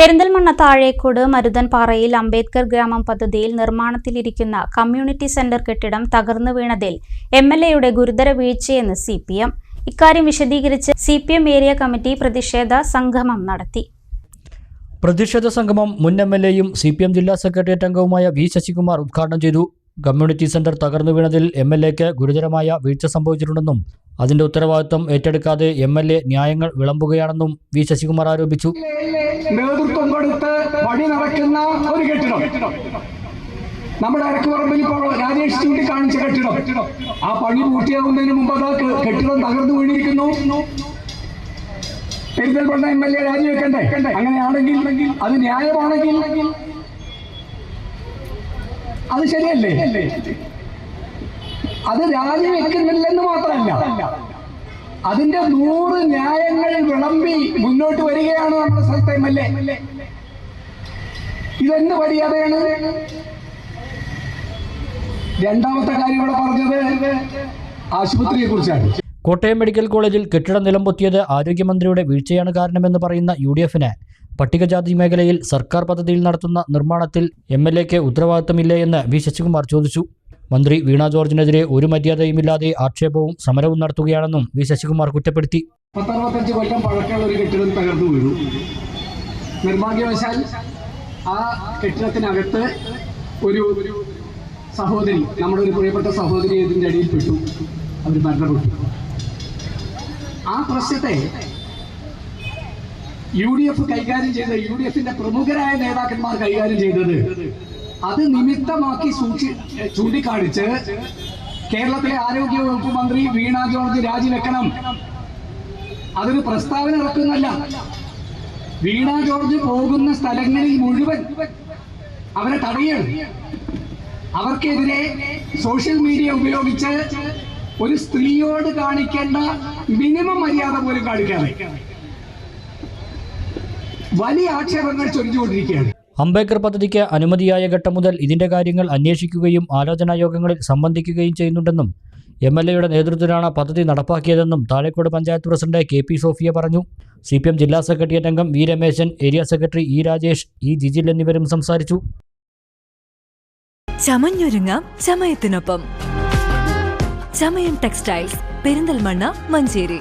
പെരിന്തൽമണ്ണ താഴേക്കോട് മരുതൻപാറയിൽ അംബേദ്കർ ഗ്രാമം പദ്ധതിയിൽ നിർമ്മാണത്തിലിരിക്കുന്ന community centre കെട്ടിടം തകർന്നു വീണതിൽ എം എൽ എയുടെ ഗുരുതര വീഴ്ചയെന്ന് സി പി എം. ഇക്കാര്യം വിശദീകരിച്ച് C P M area committee പ്രതിഷേധ സംഗമം നടത്തി. പ്രതിഷേധ സംഗമം മുൻ എം എൽ എയും സി പി എം ജില്ലാ സെക്രട്ടേറിയറ്റ് അംഗവുമായ വി ശശികുമാർ ഉദ്ഘാടനം ചെയ്തു. കമ്മ്യൂണിറ്റി സെന്റർ തകർന്നു വീണതിൽ എം എൽ എക്ക് ഗുരുതരമായ വീഴ്ച സംഭവിച്ചിട്ടുണ്ടെന്നും അതിന്റെ ഉത്തരവാദിത്വം ഏറ്റെടുക്കാതെ എം എൽ എ ന്യായങ്ങൾ വിളമ്പുകയാണെന്നും വി ശശികുമാർ ആരോപിച്ചു. നേതൃത്വം കൊടുത്ത് വഴി നടക്കുന്ന ഒരു കെട്ടിടം. നമ്മുടെ അരക്കുപറമ്പിൽ ഇപ്പോൾ രാജേഷ് ചൂണ്ടിക്കാണിച്ച കെട്ടിടം. ആ പണി പൂർത്തിയാകുന്നതിന് മുമ്പ് അത് കെട്ടിടം തകർന്നു വീണിരിക്കുന്നു. പെരിന്തൽമണ്ണ എം എൽ എ രാജിവെക്കണ്ടേ? അങ്ങനെയാണെങ്കിൽ അത് ന്യായമാണെങ്കിൽ അത് ശരിയല്ലേ? അത് രാജിവെക്കുന്നില്ലെന്ന് മാത്രമല്ല. അതിന്റെ നൂറ് ന്യായങ്ങൾ വിളമ്പി മുന്നോട്ട് വരികയാണ് നമ്മുടെ സ്ഥലത്തെ എം എൽ എ. ഇതെന്ത് മര്യാദയാണ്? രണ്ടാമത്തെ കാര്യം ഇവിടെ പറഞ്ഞത് ആശുപത്രിയെ കുറിച്ചാണ് കോട്ടയം മെഡിക്കൽ കോളേജിൽ കെട്ടിടം നിലംപൊത്തിയത് ആരോഗ്യമന്ത്രിയുടെ വീഴ്ചയാണ് കാരണമെന്ന് പറയുന്ന യു ഡി എഫിന് പട്ടികജാതി മേഖലയിൽ സർക്കാർ പദ്ധതിയിൽ നടത്തുന്ന നിർമ്മാണത്തിൽ എം എൽ എക്ക് ഉത്തരവാദിത്തമില്ലേ എന്ന് വി ശശികുമാർ ചോദിച്ചു. മന്ത്രി വീണ ജോർജിനെതിരെ ഒരു മര്യാദയുമില്ലാതെ ആക്ഷേപവും സമരവും നടത്തുകയാണെന്നും വി ശശികുമാർ കുറ്റപ്പെടുത്തി. പത്തറുപത്തഞ്ച് കൊല്ലം പഴക്കമുള്ള ഒരു കെട്ടിടം തകർന്നു വീണു. നിർഭാഗ്യവശാൽ ആ കെട്ടിടത്തിനകത്ത് ഒരു സഹോദരി നമ്മുടെ ഒരു പ്രിയപ്പെട്ട സഹോദരി ഇതിന്റെ അടിയിൽപ്പെട്ടു. അവർ മരണപ്പെട്ടു. ആ പ്രശ്നത്തെ യു ഡി എഫ് കൈകാര്യം ചെയ്ത് യു ഡി എഫിന്റെ പ്രമുഖരായ നേതാക്കന്മാർ കൈകാര്യം ചെയ്തത് അത് നിമിത്തമാക്കി സൂക്ഷി ചൂണ്ടിക്കാണിച്ച് കേരളത്തിലെ ആരോഗ്യ വകുപ്പ് മന്ത്രി വീണ ജോർജ് രാജിവെക്കണം. അതൊരു പ്രസ്താവന ഇറക്കുന്നല്ല. വീണ ജോർജ് പോകുന്ന സ്ഥലങ്ങളിൽ മുഴുവൻ അവരെ തടയണം. അവർക്കെതിരെ സോഷ്യൽ മീഡിയ ഉപയോഗിച്ച് ഒരു സ്ത്രീയോട് കാണിക്കേണ്ട മിനിമം മര്യാദ പോലും കാണിക്കാതെ വലിയ ആക്ഷേപങ്ങൾ ചൊരിഞ്ഞുകൊണ്ടിരിക്കുകയാണ്. അംബേദ്കർ പദ്ധതിക്ക് അനുമതിയായ ഘട്ടം മുതൽ ഇതിന്റെ കാര്യങ്ങൾ അന്വേഷിക്കുകയും ആലോചനാ യോഗങ്ങളിൽ സംബന്ധിക്കുകയും ചെയ്യുന്നുണ്ടെന്നും എം എൽ എയുടെ നേതൃത്വത്തിലാണ് പദ്ധതി നടപ്പാക്കിയതെന്നും Thazhekode panchayat president K P Sophia പറഞ്ഞു. സി പി എം ജില്ലാ സെക്രട്ടേറിയറ്റ് അംഗം V Rameshan area secretary E Rajesh E Jijil എന്നിവരും സംസാരിച്ചു. ചമഞ്ഞൊരുങ്ങാം ചമയത്തിനൊപ്പം. ചമയം ടെക്സ്റ്റൈൽസ് പെരിന്തൽമണ്ണ മഞ്ചേരി.